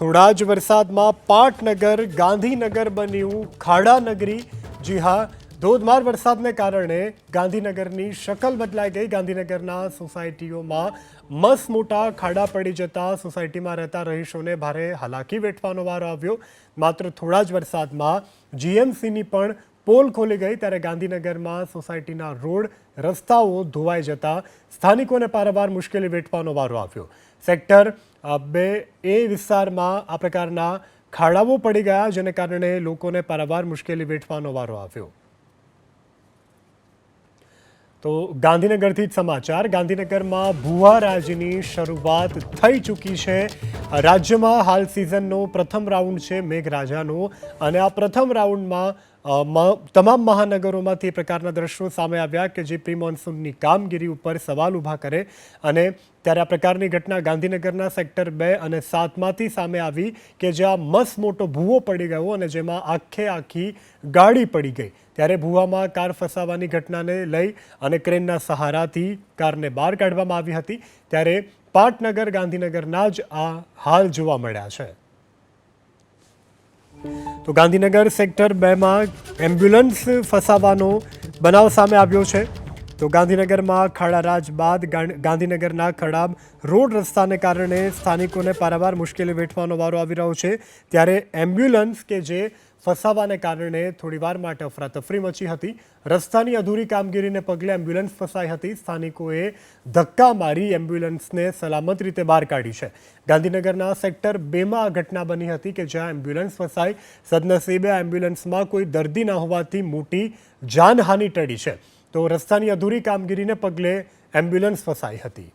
થોડા જ વરસાદમાં પાટનગર, ગાંધીનગર બન્યું ખાડાનગરી. જી હા, ધોધમાર વરસાદને કારણે ગાંધીનગરની શકલ બદલાઈ ગઈ. ગાંધીનગરના સોસાયટીઓમાં મસ મોટા ખાડા પડી જતા સોસાયટીમાં રહેતા રહીશોને ભારે હાલાકી વેઠવાનો વારો આવ્યો. માત્ર થોડા જ વરસાદમાં જીએમસીની પણ પોલ ખોલી ગઈ ત્યારે ગાંધીનગરમાં સોસાયટીના રોડ, રસ્તાઓ ધોવાઈ જતા સ્થાનિકોને પારાવાર મુશ્કેલી વેઠવાનો વારો આવ્યો. સેક્ટર બે, એ વિસ્તારમાં આ પ્રકારના ખાડાઓ પડી ગયા, જેને કારણે લોકોને પારાવાર મુશ્કેલી વેઠવાનો વારો આવ્યો. તો ગાંધીનગરથી જ સમાચાર. ગાંધીનગરમાં ભુવારાજની શરૂઆત થઈ ચૂકી છે. રાજ્યમાં હાલ સિઝનનો પ્રથમ રાઉન્ડ છે મેઘરાજાનો. અને આ પ્રથમ રાઉન્ડમાં તમામ મહાનગરોમાંથી એ પ્રકારના દ્રશ્યો સામે આવ્યા કે જે પ્રી મોન્સૂનની કામગીરી ઉપર સવાલ ઊભા કરે અને ત્યારે આ પ્રકારની ઘટના ગાંધીનગરના સેક્ટર બે અને સાતમાંથી સામે આવી કે જ્યાં મસ્ત મોટો ભૂવો પડી ગયો અને જેમાં આખે આખી ગાડી પડી ગઈ. ત્યારે ભૂવામાં કાર ફસાવાની ઘટનાને લઈ અને ક્રેનના સહારાથી કારને બહાર કાઢવામાં આવી હતી. ત્યારે પાટનગર ગાંધીનગરના જ આ હાલ જોવા મળ્યા છે. તો ગાંધીનગર સેક્ટર બેમાં એમ્બ્યુલન્સ ફસાવાનો બનાવ સામે આવ્યો છે. તો ગાંધીનગરમાં ખાડારાજ બાદ ગાંધીનગરના ખડાબ રોડ રસ્તાને કારણે સ્થાનિકોને પારાવાર મુશ્કેલી વેઠવાનો વારો આવી રહ્યો છે. ત્યારે એમ્બ્યુલન્સ કે જે ફસાવાને કારણે થોડીવાર માટે અફરાતફરી મચી હતી. રસ્તાની અધૂરી કામગીરીને પગલે એમ્બ્યુલન્સ ફસાઈ હતી. સ્થાનિકોએ ધક્કા મારી એમ્બ્યુલન્સને સલામત રીતે બહાર કાઢી છે. ગાંધીનગરના સેક્ટર બેમાં આ ઘટના બની હતી કે જ્યાં એમ્બ્યુલન્સ ફસાઈ. સદનસીબે એમ્બ્યુલન્સમાં કોઈ દર્દી ન હોવાથી મોટી જાનહાનિ ટળી છે. તો રસ્તાની અધૂરી કામગીરીને પગલે એમ્બ્યુલન્સ ફસાઈ હતી.